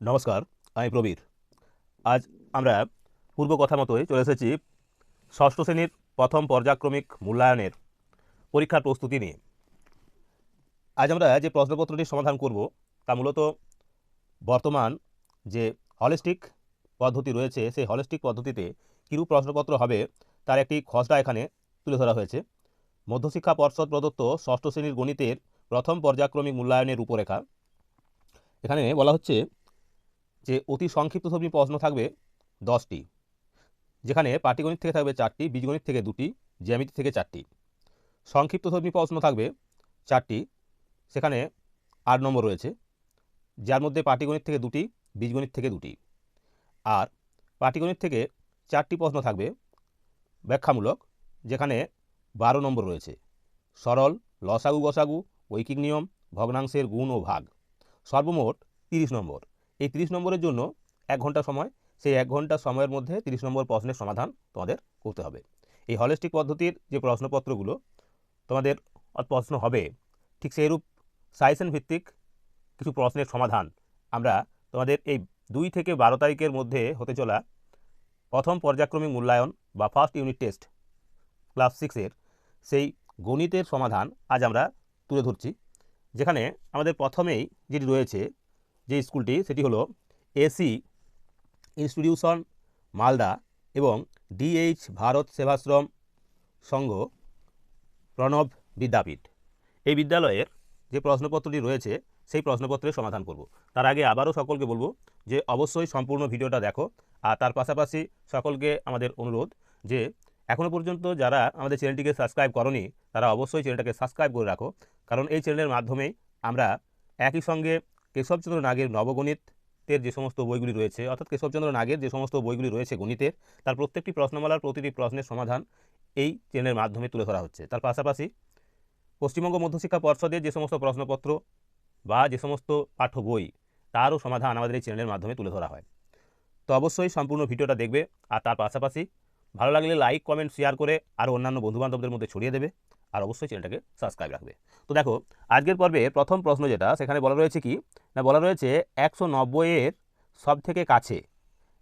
নমস্কার, আমি প্রবীর। আজ আমরা পূর্ব কথা মতোই চলে এসেছি ষষ্ঠ শ্রেণির প্রথম পর্যায়ক্রমিক মূল্যায়নের পরীক্ষার প্রস্তুতি নিয়ে। আজ আমরা যে প্রশ্নপত্রটির সমাধান করব, তা মূলত বর্তমান যে হলিস্টিক পদ্ধতি রয়েছে, সেই হলিস্টিক পদ্ধতিতে কিরূপ প্রশ্নপত্র হবে, তার একটি খসড়া এখানে তুলে ধরা হয়েছে। মধ্যশিক্ষা পর্ষদ প্রদত্ত ষষ্ঠ শ্রেণির গণিতের প্রথম পর্যায়ক্রমিক মূল্যায়নের রূপরেখা। এখানে বলা হচ্ছে যে অতি সংক্ষিপ্ত ছবি প্রশ্ন থাকবে দশটি, যেখানে পাটিগণিত থেকে থাকবে চারটি, বীজগণিত থেকে দুটি, জ্যামিতি থেকে চারটি। সংক্ষিপ্ত ছবি প্রশ্ন থাকবে চারটি, সেখানে আট নম্বর রয়েছে, যার মধ্যে পাটিগণিত থেকে দুটি, বীজগণিত থেকে দুটি। আর পাটিগণিত থেকে চারটি প্রশ্ন থাকবে ব্যাখ্যামূলক, যেখানে বারো নম্বর রয়েছে, সরল, লসাগু গসাগু, ঐকিক নিয়ম, ভগ্নাংশের গুণ ও ভাগ, সর্বমোট তিরিশ নম্বর। এই তিরিশ নম্বরের জন্য এক ঘণ্টা সময়, সেই এক ঘণ্টা সময়ের মধ্যে তিরিশ নম্বর প্রশ্নের সমাধান তোমাদের করতে হবে। এই হলিস্টিক পদ্ধতির যে প্রশ্নপত্রগুলো তোমাদের প্রশ্ন হবে, ঠিক সেইরূপ সাইসেন ভিত্তিক কিছু প্রশ্নের সমাধান আমরা তোমাদের এই দুই থেকে বারো তারিখের মধ্যে হতে চলা প্রথম পর্যায়ক্রমিক মূল্যায়ন বা ফার্স্ট ইউনিট টেস্ট ক্লাস সিক্সের সেই গণিতের সমাধান আজ আমরা তুলে ধরছি, যেখানে আমাদের প্রথমেই যেটি রয়েছে যে স্কুলটি সেটি হলো এসি ইনস্টিটিউশন মালদা এবং ডিএইচ ভারত সেবাশ্রম সংঘ প্রণব বিদ্যাপীঠ এই বিদ্যালয়ের যে প্রশ্নপত্রটি রয়েছে, সেই প্রশ্নপত্রের সমাধান করব। তার আগে আবারও সকলকে বলব যে অবশ্যই সম্পূর্ণ ভিডিওটা দেখো আর তার পাশাপাশি সকলকে আমাদের অনুরোধ যে এখনও পর্যন্ত যারা আমাদের চ্যানেলটিকে সাবস্ক্রাইব করনি, তারা অবশ্যই চ্যানেলটাকে সাবস্ক্রাইব করে রাখো। কারণ এই চ্যানেলের মাধ্যমেই আমরা একই সঙ্গে কেশবচন্দ্র নাগের নবগণিতের যে সমস্ত বইগুলি রয়েছে, অর্থাৎ কেশবচন্দ্র নাগের যে সমস্ত বইগুলি রয়েছে গণিতের, তার প্রত্যেকটি প্রশ্নমালার প্রতিটি প্রশ্নের সমাধান এই চ্যানেলের মাধ্যমে তুলে ধরা হচ্ছে। তার পাশাপাশি পশ্চিমবঙ্গ মধ্যশিক্ষা পর্ষদের যে সমস্ত প্রশ্নপত্র বা যে সমস্ত পাঠ্য বই, তারও সমাধান আমাদের এই চ্যানেলের মাধ্যমে তুলে ধরা হয়। তো অবশ্যই সম্পূর্ণ ভিডিওটা দেখবে, আর তার পাশাপাশি ভালো লাগলে লাইক কমেন্ট শেয়ার করে আরও অন্যান্য বন্ধুবান্ধবদের মধ্যে ছড়িয়ে দেবে। আর অবশ্যই চ্যানেলটাকে সাবস্ক্রাইব রাখবে। তো দেখো, আজকের পর্বে প্রথম প্রশ্ন যেটা, সেখানে বলা রয়েছে কি? না, বলা রয়েছে একশো নব্বইয়ের সব থেকে কাছে।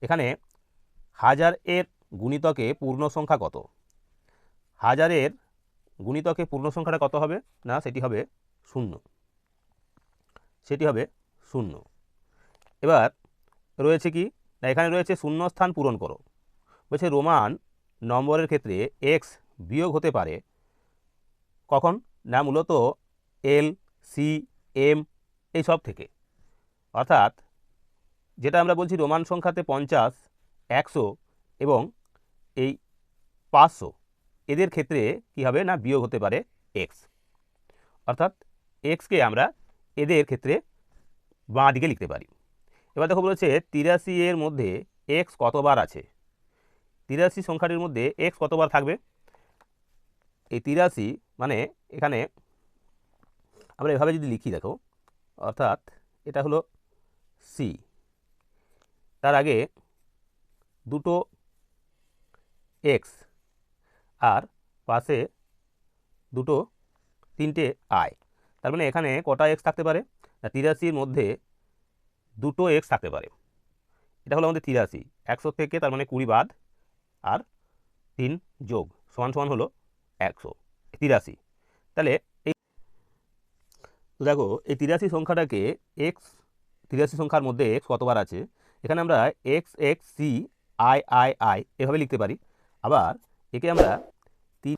এখানে হাজার এর গুণিতকে পূর্ণ সংখ্যা কত? হাজারের গুণিতকে পূর্ণ সংখ্যাটা কত হবে? না, সেটি হবে শূন্য। সেটি হবে শূন্য। এবার রয়েছে কি? না, এখানে রয়েছে শূন্য স্থান পূরণ করো। বলছে, রোমান নম্বরের ক্ষেত্রে এক্স বিয়োগ হতে পারে কখন? না, মূলত এল, সি, এম, এই সব থেকে। অর্থাৎ যেটা আমরা বলছি রোমান সংখ্যাতে পঞ্চাশ, একশো এবং এই পাঁচশো, এদের ক্ষেত্রে কী হবে না, বিয়োগ হতে পারে এক্স। অর্থাৎ এক্সকে আমরা এদের ক্ষেত্রে বাঁ দিকে লিখতে পারি। এবার দেখো বলেছে তিরাশি এর মধ্যে এক্স কতবার আছে? তিরাশি সংখ্যাটির মধ্যে এক্স কতবার থাকবে? এই তিরাশি মানে এখানে আমরা এভাবে যদি লিখি, দেখো, অর্থাৎ এটা হলো সি তার আগে দুটো এক্স আর পাশে দুটো, তিনটে আই তার মানে এখানে কটা এক্স থাকতে পারে? না, তিরাশির মধ্যে দুটো এক্স থাকতে পারে। এটা হলো আমাদের তিরাশি। একশো থেকে তার মানে কুড়ি বাদ আর তিন যোগ সমান সমান হলো একশো। তিরাশি। তাহলে এই দেখো, এই তিরাশি সংখ্যাটাকে এক্স তিরাশি সংখ্যার মধ্যে এক্স কতবার আছে? এখানে আমরা X X C I I I এভাবে লিখতে পারি। আবার একে আমরা তি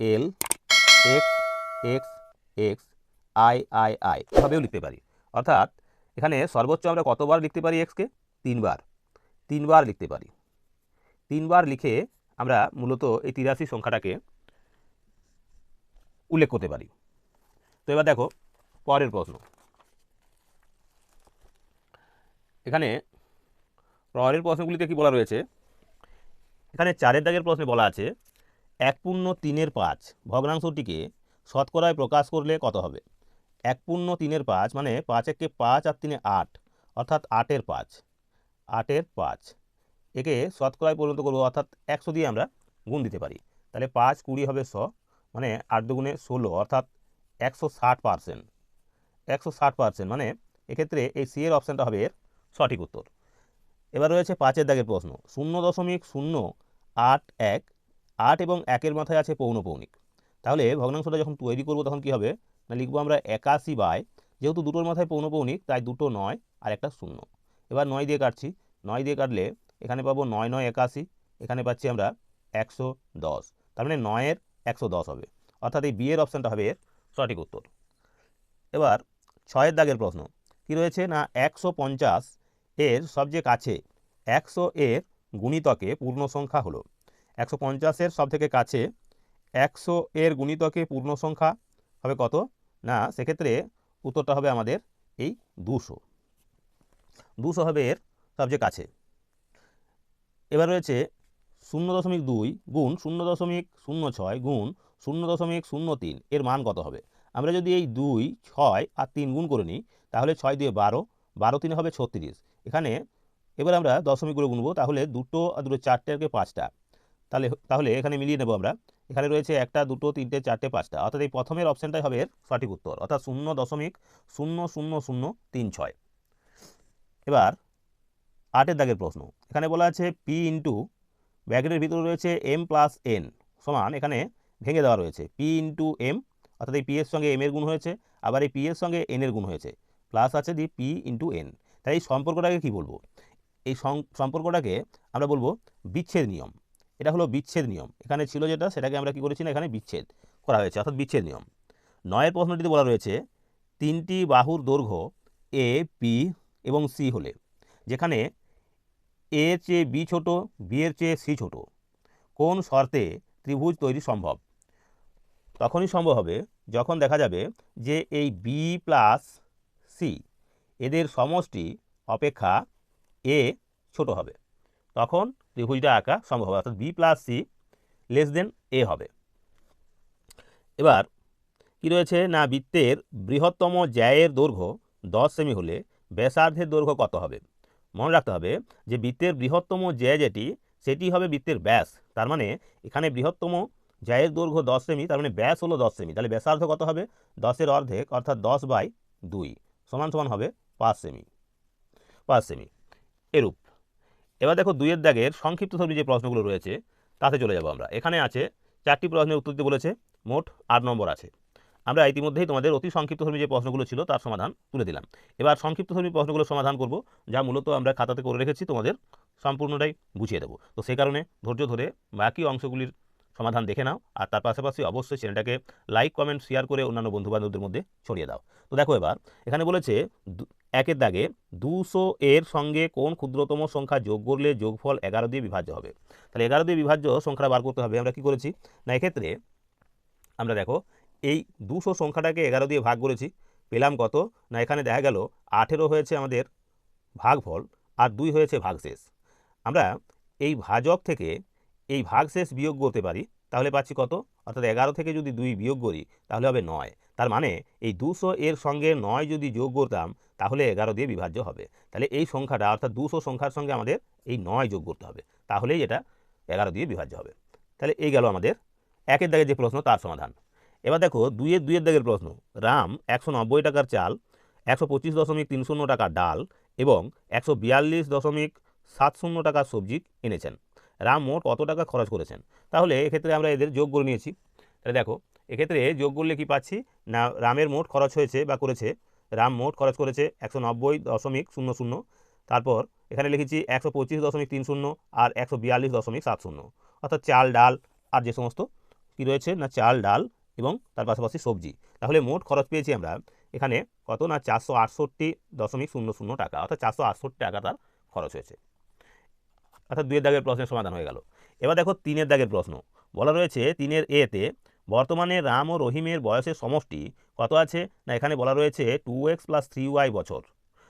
L X X X I I I এভাবেও লিখতে পারি। অর্থাৎ এখানে সর্বোচ্চ আমরা কতবার লিখতে পারি এক্সকে তিনবার। তিনবার লিখতে পারি। তিনবার লিখে আমরা মূলত এই তিরাশি সংখ্যাটাকে উল্লেখ করতে পারি। তো এবার দেখো, পরের প্রশ্ন। এখানে পরের প্রশ্নগুলিতে কি বলা রয়েছে? এখানে চারের দাগের প্রশ্নে বলা আছে, এক পূর্ণ তিনের পাঁচ, ভগ্নাংশটিকে শতকরায় প্রকাশ করলে কত হবে? এক পূর্ণ তিনের পাঁচ মানে পাঁচ একে পাঁচ আর তিনে আট, অর্থাৎ আটের পাঁচ আটের পাঁচ। একে শতকরায় পরিণত করব, অর্থাৎ একশো দিয়ে আমরা গুণ দিতে পারি। তাহলে পাঁচ কুড়ি হবে শ মানে আট দুগুণে ষোলো অর্থাৎ একশো ষাট পার্সেন্ট একশো ষাট পার্সেন্ট মানে এক্ষেত্রে এই সি এর অপশানটা হবে এর সঠিক উত্তর। এবার রয়েছে পাঁচের দাগের প্রশ্ন। শূন্য দশমিক শূন্য আট এক, আট এবং একের মাথায় আছে পৌনপৌনিক তাহলে ভগ্নাংশটা যখন তৈরি করব তখন কি হবে? না, লিখব আমরা একাশি বাই, যেহেতু দুটোর মাথায় পৌনপৌনিক তাই দুটো নয় আর একটা শূন্য। এবার নয় দিয়ে কাটছি। নয় দিয়ে কাটলে এখানে পাবো নয় নয় একাশি, এখানে পাচ্ছি আমরা একশো দশ। তার মানে নয়ের একশো দশ হবে। অর্থাৎ এই বিয়ের অপশানটা হবে এর সঠিক উত্তর। এবার ছয়ের দাগের প্রশ্ন, কি রয়েছে না একশো পঞ্চাশ এর সবচেয়ে কাছে একশো এর গুণিতকে পূর্ণ সংখ্যা হলো? একশো পঞ্চাশের সব থেকে কাছে একশো এর গুণিতকে পূর্ণ সংখ্যা হবে কত? না, সেক্ষেত্রে উত্তরটা হবে আমাদের এই দুশো। দুশো হবে এর সবচেয়ে কাছে। এবার রয়েছে শূন্য দশমিক দুই গুণ শূন্য দশমিক শূন্য ছয় গুণ শূন্য দশমিক শূন্য তিন, এর মান কত হবে? আমরা যদি এই দুই, ছয় আর তিন গুণ করে নিই, তাহলে ছয় দিয়ে বারো বারো তিনে হবে ছত্রিশ। এখানে এবার আমরা দশমিক দশমিকগুলো গুনবো, তাহলে দুটো আর দুটো চারটে আর পাঁচটা। তাহলে তাহলে এখানে মিলিয়ে নেব আমরা, এখানে রয়েছে একটা, দুটো, তিনটে, চারটে, পাঁচটা। অর্থাৎ এই প্রথমের অপশানটাই হবে এর সঠিক উত্তর, অর্থাৎ শূন্য দশমিক শূন্য শূন্য শূন্য তিন ছয়। এবার আটের দাগের প্রশ্ন, এখানে বলা আছে পি ইন্টু ব্র্যাকেটের ভিতরে রয়েছে এম প্লাস এন সমান এখানে ভেঙে দেওয়া রয়েছে। পি ইন্টু এম অর্থাৎ এই পি এর সঙ্গে এম এর গুণ হয়েছে, আবার এই পি এর সঙ্গে এন এর গুণ হয়েছে। প্লাস আছে দি পি ইন্টু এন তাই এই সম্পর্কটাকে কী বলব? এই সম্পর্কটাকে আমরা বলব বিচ্ছেদ নিয়ম। এটা হলো বিচ্ছেদ নিয়ম। এখানে ছিল যেটা, সেটাকে আমরা কি করেছি না, এখানে বিচ্ছেদ করা হয়েছে, অর্থাৎ বিচ্ছেদ নিয়ম। নয়ের প্রশ্নটিতে বলা রয়েছে, তিনটি বাহুর দৈর্ঘ্য এ পি এবং সি হলে, যেখানে এর চেয়ে বি ছোট, বি এর চেয়ে সি ছোট। কোন শর্তে ত্রিভুজ তৈরি সম্ভব? তখনই সম্ভব হবে যখন দেখা যাবে যে এই বি প্লাস সি এদের সমষ্টি অপেক্ষা এ ছোট হবে। তখন ত্রিভুজটা আঁকা সম্ভব হবে, অর্থাৎ B plus C less than A হবে। এবার কি রয়েছে? না, বৃত্তের বৃহত্তম জ্যায়ের দৈর্ঘ্য দশ সেমি হলে ব্যাসার্ধের দৈর্ঘ্য কত হবে? মনে রাখতে হবে যে বৃত্তের বৃহত্তম জ্যা যেটি, সেটি হবে বৃত্তের ব্যাস। তার মানে এখানে বৃহত্তম জ্যায়ের দৈর্ঘ্য দশ সেমি, তার মানে ব্যাস হলো দশ সেমি। তাহলে ব্যাসার্ধ কত হবে? দশের অর্ধেক, অর্থাৎ দশ বাই দুই সমান সমান হবে পাঁচ সেমি। পাঁচ সেমি। এরূপ। এবার দেখো দুইয়ের দাগের সংক্ষিপ্ত ছবি যে প্রশ্নগুলো রয়েছে, তাতে চলে যাব আমরা। এখানে আছে চারটি প্রশ্নের উত্তর দিতে বলেছে, মোট আট নম্বর আছে। আমরা ইতিমধ্যেই তোমাদের অতি সংক্ষিপ্ত ধর্মী যে প্রশ্নগুলো ছিল তার সমাধান তুলে দিলাম। এবার সংক্ষিপ্ত ধর্মী প্রশ্নগুলো সমাধান করব, যা মূলত আমরা খাতাতে করে রেখেছি, তোমাদের সম্পূর্ণটাই বুঝিয়ে দেবো। তো সেই কারণে ধৈর্য ধরে বাকি অংশগুলির সমাধান দেখে নাও, আর তার পাশাপাশি অবশ্যই চ্যানেলটাকে লাইক, কমেন্ট, শেয়ার করে অন্যান্য বন্ধুবান্ধবদের মধ্যে ছড়িয়ে দাও। তো দেখো এবার, এখানে বলেছে একের দাগে দুশো এর সঙ্গে কোন ক্ষুদ্রতম সংখ্যা যোগ করলে যোগফল এগারো দিয়ে বিভাজ্য হবে? তাহলে এগারো দিয়ে বিভাজ্য সংখ্যা বার করতে হবে, আমরা কি করেছি? না, এক্ষেত্রে আমরা দেখো এই দুশো সংখ্যাটাকে এগারো দিয়ে ভাগ করেছি, পেলাম কত? না, এখানে দেখা গেল আঠেরো হয়েছে আমাদের ভাগফল আর দুই হয়েছে ভাগশেষ। আমরা এই ভাজক থেকে এই ভাগশেষ বিয়োগ করতে পারি, তাহলে পাচ্ছি কত? অর্থাৎ এগারো থেকে যদি দুই বিয়োগ করি, তাহলে হবে নয়। তার মানে এই দুশো এর সঙ্গে নয় যদি যোগ করতাম, তাহলে এগারো দিয়ে বিভাজ্য হবে। তাহলে এই সংখ্যাটা, অর্থাৎ দুশো সংখ্যার সঙ্গে আমাদের এই নয় যোগ করতে হবে, তাহলেই এটা এগারো দিয়ে বিভাজ্য হবে। তাহলে এই গেল আমাদের একের দাগের যে প্রশ্ন, তার সমাধান। এবার দেখো দুইয়ের দুইয়ের দাগের প্রশ্ন। রাম একশো নব্বই টাকার চাল, একশো পঁচিশ দশমিক তিন শূন্য টাকার ডাল এবং একশো বিয়াল্লিশ দশমিক সাত শূন্য টাকার সবজি এনেছেন। রাম মোট কত টাকা খরচ করেছেন? তাহলে এক্ষেত্রে আমরা এদের যোগ করে নিয়েছি। তাহলে দেখো, এক্ষেত্রে যোগ করলে কি পাচ্ছি? না, রামের মোট খরচ হয়েছে বা করেছে, রাম মোট খরচ করেছে একশো নব্বই দশমিক শূন্য শূন্য। তারপর এখানে লিখেছি একশো পঁচিশ দশমিক তিন শূন্য আর একশো বিয়াল্লিশ দশমিক সাত শূন্য। অর্থাৎ চাল, ডাল আর যে সমস্ত কী রয়েছে? না, চাল, ডাল এবং তার পাশাপাশি সবজি। তাহলে মোট খরচ পেয়েছি আমরা এখানে কত না চারশো আটষট্টি দশমিক শূন্য শূন্য টাকা, অর্থাৎ চারশো আটষট্টি টাকা তার খরচ হয়েছে। অর্থাৎ দুয়ের দাগের প্রশ্নের সমাধান হয়ে গেল। এবার দেখো তিনের দাগের প্রশ্ন। বলা রয়েছে তিনের এতে বর্তমানে রাম ও রহিমের বয়সের সমষ্টি কত আছে? না এখানে বলা রয়েছে two X plus three Y বছর।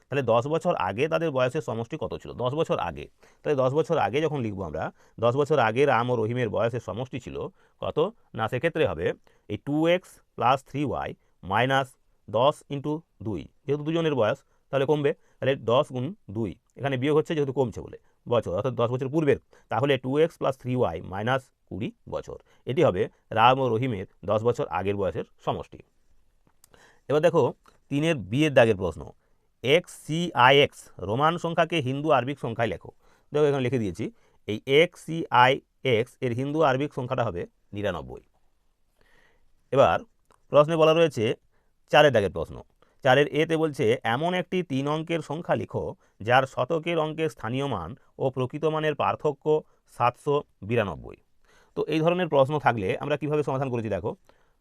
তাহলে দশ বছর আগে তাদের বয়সের সমষ্টি কত ছিল? দশ বছর আগে। তাহলে দশ বছর আগে যখন লিখব আমরা, দশ বছর আগে রাম ও রহিমের বয়সের সমষ্টি ছিল কত? না, সেক্ষেত্রে হবে এই two X plus three Y minus দশ ইন্টু দুই। যেহেতু দুজনের বয়স, তাহলে কমবে। তাহলে দশ গুণ দুই। এখানে বিয়োগ হচ্ছে যেহেতু কমছে বলে, বছর, অর্থাৎ দশ বছর পূর্বের। তাহলে two X plus three Y minus কুড়ি বছর। এটি হবে রাম ও রহিমের দশ বছর আগের বয়সের সমষ্টি। এবার দেখো, তিনের বিয়ের দাগের প্রশ্ন। X C I X Roman সংখ্যাকে হিন্দু আরবিক সংখ্যায় লেখো। দেখো এখানে লিখে দিয়েছি, এই এক্স সি আই এক্সের হিন্দু আরবিক সংখ্যাটা হবে নিরানব্বই। এবার প্রশ্নে বলা রয়েছে চারের দাগের প্রশ্ন। চারের এতে বলছে, এমন একটি তিন অঙ্কের সংখ্যা লিখো, যার শতকের অঙ্কের স্থানীয় মান ও প্রকৃত মানের পার্থক্য সাতশো বিরানব্বই। তো এই ধরনের প্রশ্ন থাকলে আমরা কীভাবে সমাধান করেছি দেখো?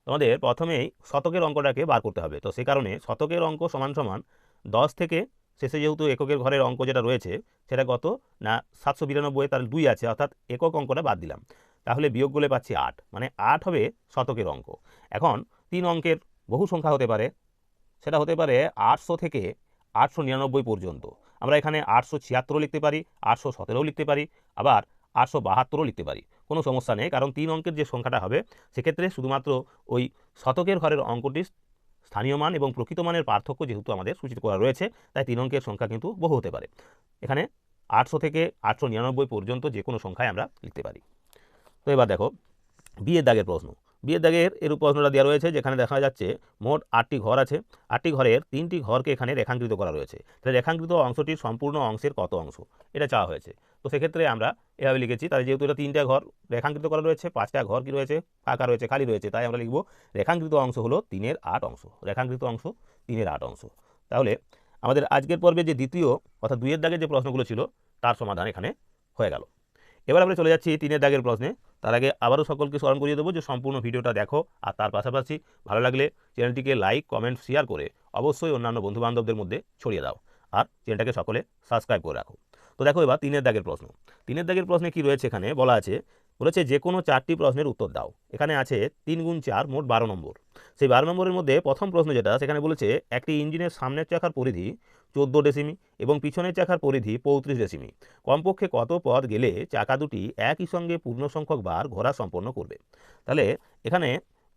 তোমাদের প্রথমেই শতকের অঙ্কটাকে বার করতে হবে। তো সে কারণে শতকের অঙ্ক সমান সমান দশ থেকে শেষে যেহেতু এককের ঘরের অঙ্ক যেটা রয়েছে, সেটা কত? না, সাতশো বিরানব্বই তার দুই আছে, অর্থাৎ একক অঙ্কটা বাদ দিলাম। তাহলে বিয়োগ করলে পাচ্ছি আট মানে আট হবে শতকের অঙ্ক। এখন তিন অঙ্কের বহু সংখ্যা হতে পারে, সেটা হতে পারে আটশো থেকে আটশো নিরানব্বই পর্যন্ত। আমরা এখানে আটশো ছিয়াত্তরও লিখতে পারি, আটশো সতেরোও লিখতে পারি, আবার আটশো বাহাত্তরও লিখতে পারি। কোনো সমস্যা নেই, কারণ তিন অঙ্কের যে সংখ্যাটা হবে, সেক্ষেত্রে শুধুমাত্র ওই শতকের ঘরের অঙ্কটি স্থানীয় মান এবং প্রকৃত মানের পার্থক্য যেহেতু আমাদের সূচিত করা রয়েছে, তাই তিন অঙ্কের সংখ্যা কিন্তু বহু হতে পারে। এখানে আটশো থেকে আটশো নিরানব্বই পর্যন্ত যে কোনো সংখ্যায় আমরা লিখতে পারি। তো এবার দেখো বিয়ের দাগের প্রশ্ন। বিয়ের দাগের এর প্রশ্নটা দেওয়া রয়েছে, যেখানে দেখা যাচ্ছে মোট আটটি ঘর আছে। আটটি ঘরের তিনটি ঘরকে এখানে রেখাঙ্কিত করা রয়েছে। তাহলে রেখাঙ্কিত অংশটির সম্পূর্ণ অংশের কত অংশ? এটা চাওয়া হয়েছে। তো সেক্ষেত্রে আমরা এভাবে লিখেছি, তাহলে যেহেতু এটা তিনটা ঘর রেখাঙ্কৃত করা রয়েছে, পাঁচটা ঘর কি রয়েছে? ফাঁকা রয়েছে, খালি রয়েছে, তাই আমরা লিখব রেখাঙ্কিত অংশ হলো তিনের আট অংশ। রেখাঙ্কৃত অংশ তিনের আট অংশ। তাহলে আমাদের আজকের পর্বে যে দ্বিতীয়, অর্থাৎ দুইয়ের দাগের যে প্রশ্নগুলো ছিল, তার সমাধান এখানে হয়ে গেল। এবার আমরা চলে যাচ্ছি তিনের দাগের প্রশ্নে। তার আগে আবারও সকলকে স্মরণ করিয়ে দেবো যে সম্পূর্ণ ভিডিওটা দেখো আর তার পাশাপাশি ভালো লাগলে চ্যানেলটিকে লাইক, কমেন্ট, শেয়ার করে অবশ্যই অন্যান্য বন্ধুবান্ধবদের মধ্যে ছড়িয়ে দাও। আর চ্যানেলটাকে সকলে সাবস্ক্রাইব করে রাখো। তো দেখো এবার তিনের দাগের প্রশ্ন। তিনের দাগের প্রশ্নে কি রয়েছে এখানে? বলা আছে, বলেছে যে কোনো চারটি প্রশ্নের উত্তর দাও। এখানে আছে তিন গুণ চার মোট বারো নম্বর। সেই বারো নম্বরের মধ্যে প্রথম প্রশ্ন যেটা, সেখানে বলেছে, একটি ইঞ্জিনের সামনের চাকার পরিধি চোদ্দ ডেসিমি এবং পিছনের চাকার পরিধি পঁয়ত্রিশ ডেসিমি। কমপক্ষে কত পথ গেলে চাকা দুটি একই সঙ্গে পূর্ণ সংখ্যক বার ঘোরা সম্পন্ন করবে? তাহলে এখানে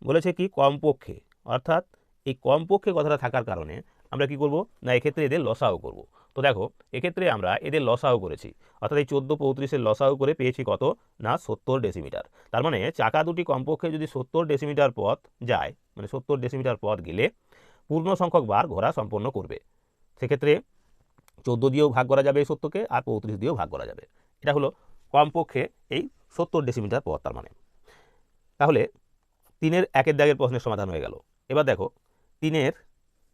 বলেছে কি কমপক্ষে, অর্থাৎ এই কমপক্ষে কথাটা থাকার কারণে আমরা কি করব? না, এক্ষেত্রে এদের লসাও করব। তো দেখো, এক্ষেত্রে আমরা এদের লসাও করেছি। অর্থাৎ এই চোদ্দ পঁয়ত্রিশের লসাও করে পেয়েছি কত? না, সত্তর ডেসিমিটার। তার মানে চাকা দুটি কমপক্ষে যদি সত্তর ডেসিমিটার পথ যায় মানে সত্তর ডেসিমিটার পথ গেলে পূর্ণ সংখ্যক বার ঘোরা সম্পন্ন করবে। সেক্ষেত্রে চোদ্দ দিয়েও ভাগ করা যাবে এই সত্যকে আর পঁয়ত্রিশ দিয়েও ভাগ করা যাবে। এটা হলো কমপক্ষে এই সত্তর ডেসিমিটার পথ, তার মানে। তাহলে তিনের একের দাগের প্রশ্নের সমাধান হয়ে গেল। এবার দেখো, তিনের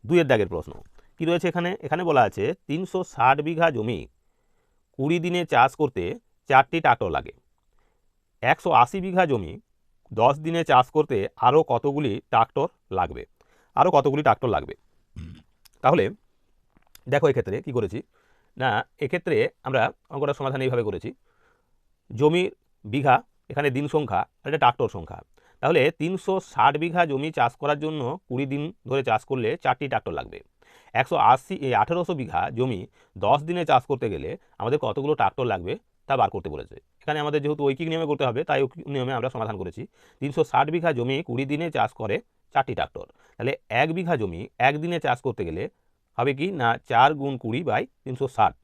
দুইয়ের দাগের প্রশ্ন। কি রয়েছে এখানে? এখানে বলা আছে তিনশো ষাট বিঘা জমি কুড়ি দিনে চাষ করতে চারটি ট্রাক্টর লাগে। একশো আশি বিঘা জমি দশ দিনে চাষ করতে আরও কতগুলি ট্রাক্টর লাগবে? আরও কতগুলি ট্রাক্টর লাগবে? তাহলে দেখো এক্ষেত্রে কি করেছি? না, এক্ষেত্রে আমরা অঙ্কটা সমাধান এইভাবে করেছি। জমির বিঘা, এখানে দিন সংখ্যা আর এটা ট্রাক্টর সংখ্যা। তাহলে তিনশো ষাট বিঘা জমি চাষ করার জন্য কুড়ি দিন ধরে চাষ করলে চারটি ট্রাক্টর লাগবে। একশো আশি আঠেরোশো বিঘা জমি দশ দিনে চাষ করতে গেলে আমাদের কতগুলো ট্রাক্টর লাগবে তা বার করতে বলেছে। এখানে আমাদের যেহেতু ঐকিক নিয়মে করতে হবে, তাই ঐকিক নিয়মে আমরা সমাধান করেছি। তিনশো ষাট বিঘা জমি কুড়ি দিনে চাষ করে চারটি ট্রাক্টর। তাহলে এক বিঘা জমি একদিনে চাষ করতে গেলে হবে কি না চার গুণ কুড়ি বাই তিনশো ষাট।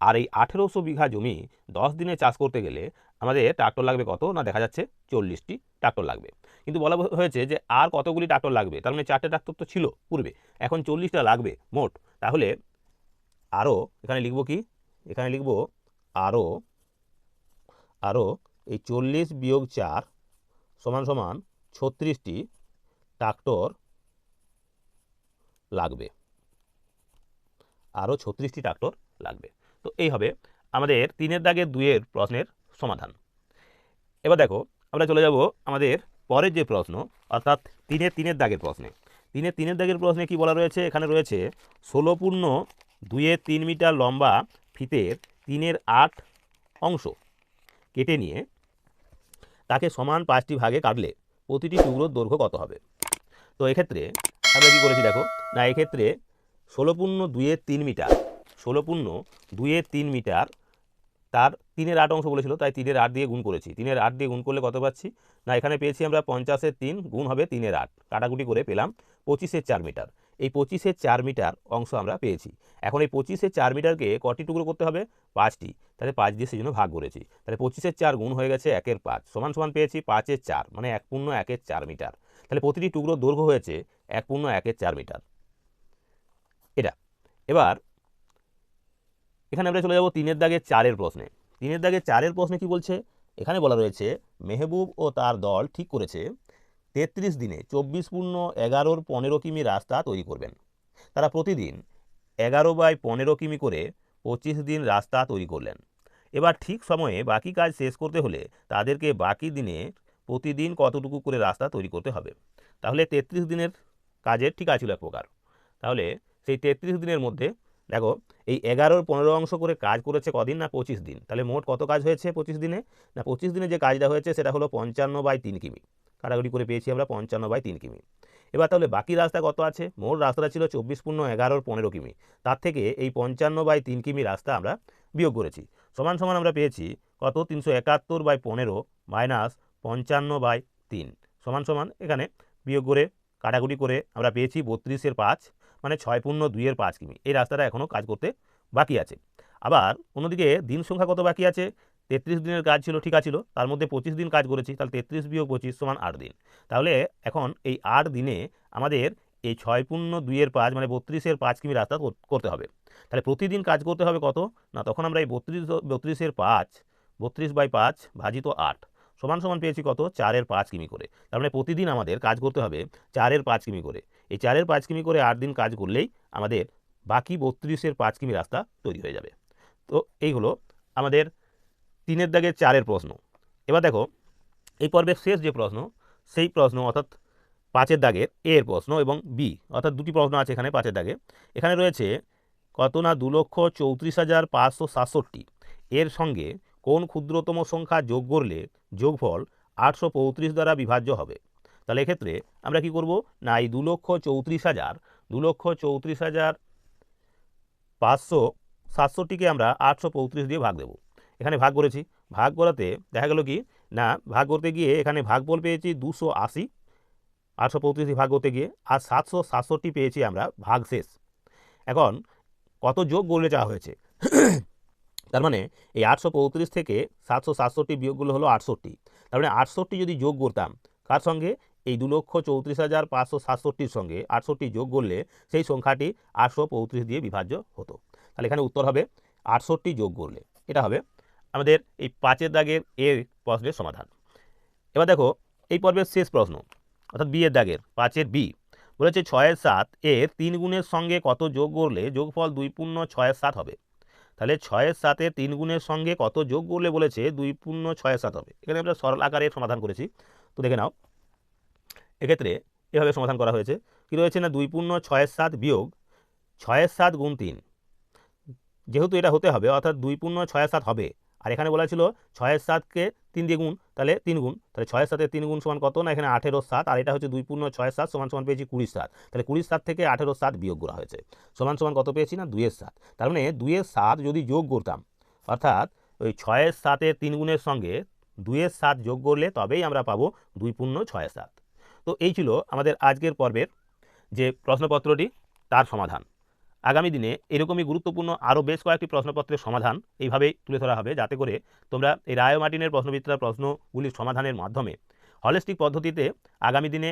আর এই আঠেরোশো বিঘা জমি দশ দিনে চাষ করতে গেলে আমাদের ট্রাক্টর লাগবে কত? না দেখা যাচ্ছে চল্লিশটি ট্রাক্টর লাগবে। কিন্তু বলা হয়েছে যে আর কতগুলি ট্রাক্টর লাগবে? তার মানে চারটে ট্রাক্টর তো ছিল পূর্বে। এখন চল্লিশটা লাগবে মোট। তাহলে আরও এখানে লিখব কি? এখানে লিখব আরও আরও এই চল্লিশ বিয়োগ চার সমান সমান ছত্রিশটি ট্রাক্টর লাগবে। আরও ছত্রিশটি ট্রাক্টর লাগবে। তো এই হবে আমাদের তিনের দাগের দুইয়ের প্রশ্নের সমাধান। এবার দেখো, আমরা চলে যাব আমাদের পরের যে প্রশ্ন, অর্থাৎ তিনের তিনের দাগের প্রশ্নে। তিনের তিনের দাগের প্রশ্নে কি বলা রয়েছে? এখানে রয়েছে ষোলো পূর্ণ দুইয়ের তিন মিটার লম্বা ফিতের তিনের আট অংশ কেটে নিয়ে তাকে সমান পাঁচটি ভাগে কাটলে প্রতিটি টুকরোর দৈর্ঘ্য কত হবে? তো এক্ষেত্রে আমরা কী করেছি দেখো, না, এক্ষেত্রে ষোলো পূর্ণ দুইয়ের তিন মিটার। ষোলো পূর্ণ দুইয়ের তিন মিটার, তার তিনের আট অংশ বলেছিল, তাই তিনের আট দিয়ে গুণ করেছি। তিনের আট দিয়ে গুণ করলে কত পাচ্ছি? না, এখানে পেয়েছি আমরা পঞ্চাশের তিন, গুণ হবে তিনের আট। কাটাকুটি করে পেলাম পঁচিশের চার মিটার। এই পঁচিশের চার মিটার অংশ আমরা পেয়েছি। এখন এই পঁচিশের চার মিটারকে কটি টুকরো করতে হবে? পাঁচটি। তাহলে পাঁচ দিয়ে সেই জন্য ভাগ করেছি। তাহলে পঁচিশের চার গুণ হয়ে গেছে একের পাঁচ। সমান সমান পেয়েছি পাঁচের চার মানে এক পূর্ণ একের চার মিটার। তাহলে প্রতিটি টুকরো দৈর্ঘ্য হয়েছে এক পূর্ণ একের চার মিটার। এটা। এবার, এখানে আমরা চলে যাব তিনের দাগে চারের প্রশ্নে। তিনের দাগে চারের প্রশ্নে কি বলছে? এখানে বলা রয়েছে, মেহবুব ও তার দল ঠিক করেছে, তেত্রিশ দিনে চব্বিশ পূর্ণ এগারোর পনেরো কিমি রাস্তা তৈরি করবেন। তারা প্রতিদিন এগারো বাই পনেরো কিমি করে পঁচিশ দিন রাস্তা তৈরি করলেন। এবার ঠিক সময়ে বাকি কাজ শেষ করতে হলে তাদেরকে বাকি দিনে প্রতিদিন কতটুকু করে রাস্তা তৈরি করতে হবে? তাহলে তেত্রিশ দিনের কাজের ঠিকা ছিল এক প্রকার। তাহলে সেই তেত্রিশ দিনের মধ্যে, দেখো, এই এগারোর পনেরো অংশ করে কাজ করেছে কদিন না পঁচিশ দিন? তাহলে মোট কত কাজ হয়েছে পঁচিশ দিনে? না, পঁচিশ দিনে যে কাজটা হয়েছে সেটা হলো পঞ্চান্ন বাই তিন কিমি। কাটাকুটি করে পেয়েছি আমরা পঞ্চান্ন বাই তিন কিমি। এবার তাহলে বাকি রাস্তা কত আছে? মোট রাস্তাটা ছিল চব্বিশ পূর্ণ এগারোর পনেরো কিমি। তার থেকে এই পঞ্চান্ন বাই তিন কিমি রাস্তা আমরা বিয়োগ করেছি। সমান সমান আমরা পেয়েছি কত? তিনশো একাত্তর বাই পনেরো মাইনাস পঞ্চান্ন বাই তিন। সমান সমান এখানে বিয়োগ করে, কাটাকুটি করে আমরা পেয়েছি বত্রিশের পাঁচ মানে ছয় পূর্ণ দুইয়ের পাঁচ কিমি। এই রাস্তাটা এখনও কাজ করতে বাকি আছে। আবার অন্যদিকে দিন সংখ্যা কত বাকি আছে? তেত্রিশ দিনের কাজ ছিল, ঠিক আছে তার মধ্যে পঁচিশ দিন কাজ করেছি, তাহলে তেত্রিশ বিয়োগ পঁচিশ সমান আট দিন। তাহলে এখন এই আট দিনে আমাদের এই ছয় পূর্ণ দুইয়ের পাঁচ মানে বত্রিশের পাঁচ কিমি রাস্তা করতে হবে। তাহলে প্রতিদিন কাজ করতে হবে কত? না, তখন আমরা এই বত্রিশ, বত্রিশের পাঁচ, বত্রিশ বাই পাঁচ ভাজিত আট। সমান সমান পেয়েছি কত? চারের পাঁচ কিমি করে। তার মানে প্রতিদিন আমাদের কাজ করতে হবে চারের পাঁচ কিমি করে। এই চারের পাঁচ কিমি করে আট দিন কাজ করলেই আমাদের বাকি বত্রিশের পাঁচ কিমি রাস্তা তৈরি হয়ে যাবে। তো এই হলো আমাদের তিনের দাগের চারের প্রশ্ন। এবার দেখো, এই পর্বের শেষ যে প্রশ্ন, সেই প্রশ্ন অর্থাৎ পাঁচের দাগের এ এর প্রশ্ন এবং বি, অর্থাৎ দুটি প্রশ্ন আছে এখানে পাঁচের দাগে। এখানে রয়েছে কত না দু লক্ষ চৌত্রিশ হাজার পাঁচশো সাতষট্টি। এর সঙ্গে কোন ক্ষুদ্রতম সংখ্যা যোগ করলে যোগফল আটশো পঁয়ত্রিশ দ্বারা বিভাজ্য হবে? তাহলে এক্ষেত্রে আমরা কি করব? না, এই দু লক্ষ চৌত্রিশ হাজার, দু লক্ষ চৌত্রিশ হাজার পাঁচশো সাতষট্টিকে আমরা আটশো পঁয়ত্রিশ দিয়ে ভাগ দেবো। এখানে ভাগ করেছি। ভাগ করাতে দেখা গেল কি? না, ভাগ করতে গিয়ে এখানে ভাগফল পেয়েছি দুশো আশি, আটশো পঁয়ত্রিশ ভাগ করতে গিয়ে আর সাতশো সাতষট্টি পেয়েছি আমরা ভাগ শেষ এখন কত যোগ করলে চাওয়া হয়েছে? তার মানে এই আটশো পঁয়ত্রিশ থেকে সাতশো সাতষট্টি বিয়োগগুলো হলো আটষট্টি। তার মানে আটষট্টি যদি যোগ করতাম, কার সঙ্গে? এই দু লক্ষ চৌত্রিশ হাজার পাঁচশো সাতষট্টির সঙ্গে আটষট্টি যোগ করলে সেই সংখ্যাটি আটশো পঁয়ত্রিশ দিয়ে বিভাজ্য হতো। তাহলে এখানে উত্তর হবে আটষট্টি যোগ করলে। এটা হবে আমাদের এই পাঁচের দাগের এর প্রশ্নের সমাধান। এবার দেখো, এই পর্বের শেষ প্রশ্ন, অর্থাৎ বি এর দাগের, পাঁচের বি, বলেছে ছয়ের সাত এর তিন গুণের সঙ্গে কত যোগ করলে যোগফল দুই পূর্ণ ছয়ের সাত হবে? তাহলে ছয়ের সাথে তিন গুণের সঙ্গে কত যোগ করলে বলেছে দুই পূর্ণ ছয়ের সাত হবে। এখানে আমরা সরল আকারে সমাধান করেছি। তো দেখে নাও, এক্ষেত্রে এভাবে সমাধান করা হয়েছে। কি রয়েছে না? দুই পূর্ণ ছয়ের সাত বিয়োগ ছয়ের সাত গুণ তিন। যেহেতু এটা হতে হবে, অর্থাৎ দুই পূর্ণ ছয়ের সাত হবে। আর এখানে বলা ছিল ছয়ের সাতকে তিন দিয়ে গুণ, তাহলে তিন গুণ। তাহলে ছয়ের সাথে তিন গুণ সমান কত? না, এখানে আঠেরো সাত, আর এটা হচ্ছে দুই পূর্ণ ছয় সাত, সমান সমান পেয়েছি কুড়ি সাত। তাহলে কুড়ি সাত থেকে আঠেরো সাত বিয়োগ করা হয়েছে। সমান সমান কত পেয়েছি না? দুইয়ের সাত। তার মানে দুইয়ের সাত যদি যোগ করতাম, অর্থাৎ ওই ছয়ের সাতের তিন গুণের সঙ্গে দুইয়ের সাত যোগ করলে তবেই আমরা পাবো দুই পূর্ণ ছয় সাত। তো এই ছিল আমাদের আজকের পর্বের যে প্রশ্নপত্রটি, তার সমাধান। আগামী দিনে এরকমই গুরুত্বপূর্ণ আরও বেশ কয়েকটি প্রশ্নপত্রের সমাধান এইভাবেই তুলে ধরা হবে যাতে করে তোমরা এই রায় মার্টিনের প্রশ্নবিদ্যার প্রশ্নগুলির সমাধানের মাধ্যমে হলিস্টিক পদ্ধতিতে আগামী দিনে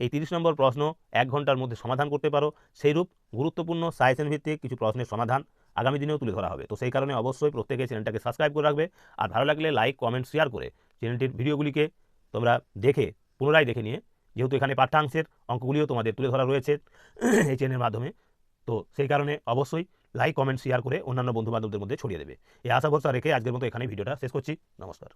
এই তিরিশ নম্বর প্রশ্ন এক ঘণ্টার মধ্যে সমাধান করতে পারো। সেইরূপ গুরুত্বপূর্ণ সায়েন্স ভিত্তিক কিছু প্রশ্নের সমাধান আগামী দিনেও তুলে ধরা হবে। তো সেই কারণে অবশ্যই প্রত্যেকে চ্যানেলটাকে সাবস্ক্রাইব করে রাখবে আর ভালো লাগলে লাইক কমেন্ট শেয়ার করে চ্যানেলটির ভিডিওগুলিকে তোমরা দেখে, পুনরায় দেখে নিয়ে, যেহেতু এখানে পাঠ্যাংশের অঙ্কগুলিও তোমাদের তুলে ধরা রয়েছে এই চ্যানেলের মাধ্যমে তো সেই কারণে অবশ্যই লাইক কমেন্ট শেয়ার করে অন্যান্য বন্ধুবান্ধবদের মধ্যে ছড়িয়ে দেবে। এই আশা ভরসা রেখে আজকের মতো এখানে ভিডিওটা শেষ করছি। নমস্কার।